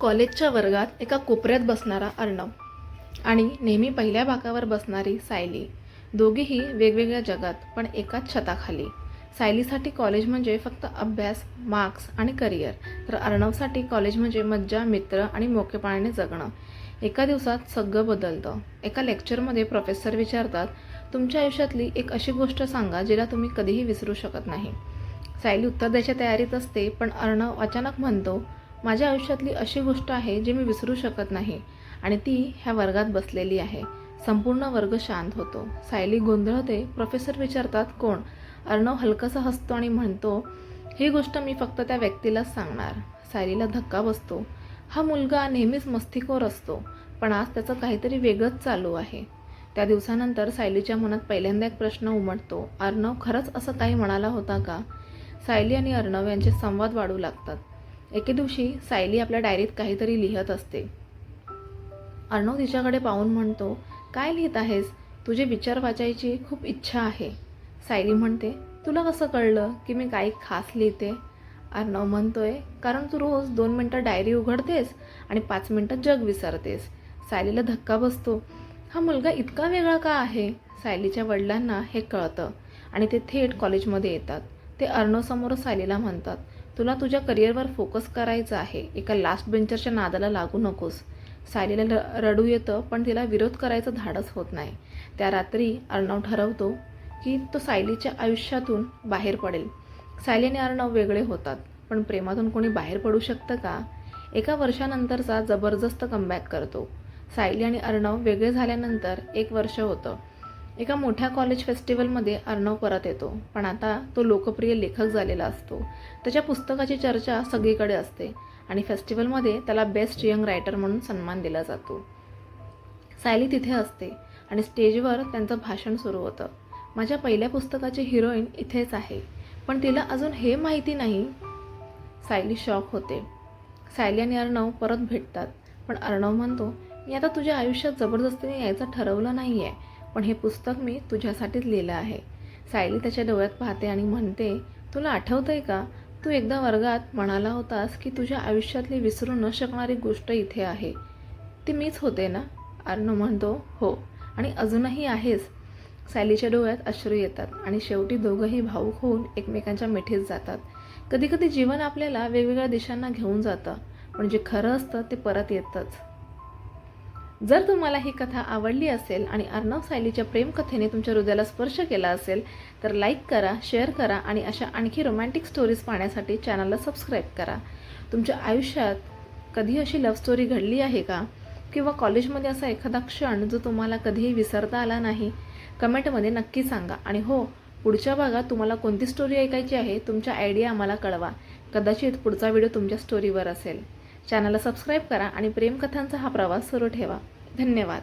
कॉलेजच्या वर्गात एका कोपऱ्यात बसणारा अर्णव आणि नेहमी पहिल्या भागावर बसणारी सायली. दोघीही वेगवेगळ्या जगात पण एकाच छताखाली. सायलीसाठी कॉलेज म्हणजे फक्त अभ्यास मार्क्स आणि करिअर. तर अर्णवसाठी कॉलेज म्हणजे मज्जा मित्र आणि मोकेपणाने जगणं. एका दिवसात सगळं बदलतं. एका लेक्चरमध्ये प्रोफेसर विचारतात तुमच्या आयुष्यातली एक अशी गोष्ट सांगा जिला तुम्ही कधीही विसरू शकत नाही. सायली उत्तर द्यायच्या तयारीत असते पण अर्णव अचानक म्हणतो माझ्या आयुष्यातली अशी गोष्ट आहे जी मी विसरू शकत नाही. आणि ती ह्या वर्गात बसलेली आहे. संपूर्ण वर्ग शांत होतो. सायली गोंधळते. प्रोफेसर विचारतात कोण? अर्णव हलकासा हसतो आणि म्हणतो ही गोष्ट मी फक्त त्या व्यक्तीलाच सांगणार. सायलीला धक्का बसतो. हा मुलगा नेहमीच मस्तिकोर असतो पण आज त्याचं काहीतरी वेगळंच चालू आहे. त्या दिवसानंतर सायलीच्या मनात पहिल्यांदा एक प्रश्न उमटतो. अर्णव खरंच असं काही म्हणाला होता का? सायली आणि अर्णव यांचे संवाद वाढू लागतात. एके दिवशी सायली आपल्या डायरीत काहीतरी लिहित असते. अर्णव तिच्याकडे पाहून म्हणतो काय लिहित आहेस? तुझे विचार वाचायची खूप इच्छा आहे. सायली म्हणते तुला कसं कळलं की मी काही खास लिहिते? अर्णव म्हणतोय कारण तू रोज दोन मिनटं डायरी उघडतेस आणि पाच मिनटं जग विसरतेस. सायलीला धक्का बसतो हा मुलगा इतका वेगळा का आहे? सायलीच्या वडिलांना हे कळतं आणि ते थेट कॉलेजमध्ये येतात. ते अर्णवसमोर सायलीला म्हणतात तुला तुझ्या करिअरवर फोकस करायचा आहे. एका लास्ट बेंचरच्या नादाला लागू नकोस. सायलीला र रडू येतं पण तिला विरोध करायचं धाडस होत नाही. त्या रात्री अर्णव ठरवतो की तो सायलीच्या आयुष्यातून बाहेर पडेल. सायली आणि अर्णव वेगळे होतात पण प्रेमातून कोणी बाहेर पडू शकतं का? एका वर्षानंतरचा जबरदस्त कमबॅक करतो. सायली आणि अर्णव वेगळे झाल्यानंतर एक वर्ष होतं. एका मोठ्या कॉलेज फेस्टिवलमध्ये अर्णव परत येतो. पण आता तो लोकप्रिय लेखक झालेला असतो. त्याच्या पुस्तकाची चर्चा सगळीकडे असते आणि फेस्टिवलमध्ये त्याला बेस्ट यंग रायटर म्हणून सन्मान दिला जातो. सायली तिथे असते आणि स्टेजवर त्यांचं भाषण सुरू होतं. माझ्या पहिल्या पुस्तकाची हिरोईन इथेच आहे. पण तिला अजून हे माहिती नाही. सायली शॉक होते. सायली आणि अर्णव परत भेटतात. पण अर्णव म्हणतो मी आता तुझ्या आयुष्यात जबरदस्तीने यायचं ठरवलं नाही आहे पण हे पुस्तक मी तुझ्यासाठीच लिहिलं आहे. सायली त्याच्या डोळ्यात पाहते आणि म्हणते तुला आठवतं आहे का? तू एकदा वर्गात म्हणाला होतास की तुझ्या आयुष्यातली विसरू न शकणारी गोष्ट इथे आहे. ती मीच होते ना? अर्णव म्हणतो हो आणि अजूनही आहेस. सायलीच्या डोळ्यात अश्रू येतात आणि शेवटी दोघंही भाऊक होऊन एकमेकांच्या मिठीत जातात. कधीकधी जीवन आपल्याला वेगवेगळ्या दिशांना घेऊन जातं पण जे खरं असतं ते परत येतंच. जर तुम्हाला ही कथा आवडली असेल आणि अर्णव सायलीच्या प्रेमकथेने तुमच्या हृदयाला स्पर्श केला असेल तर लाईक करा शेअर करा आणि अशा आणखी रोमॅन्टिक स्टोरीज पाहण्यासाठी चॅनलला सबस्क्राईब करा. तुमच्या आयुष्यात कधी अशी लव्ह स्टोरी घडली आहे का? किंवा कॉलेजमध्ये असा एखादा क्षण जो तुम्हाला कधीही विसरता आला नाही? कमेंटमध्ये नक्की सांगा. आणि हो पुढच्या भागात तुम्हाला कोणती स्टोरी ऐकायची आहे तुमच्या आयडिया आम्हाला कळवा. कदाचित पुढचा व्हिडिओ तुमच्या स्टोरीवर असेल. चॅनलला सबस्क्राईब करा आणि प्रेमकथांचा हा प्रवास सुरू ठेवा. धन्यवाद.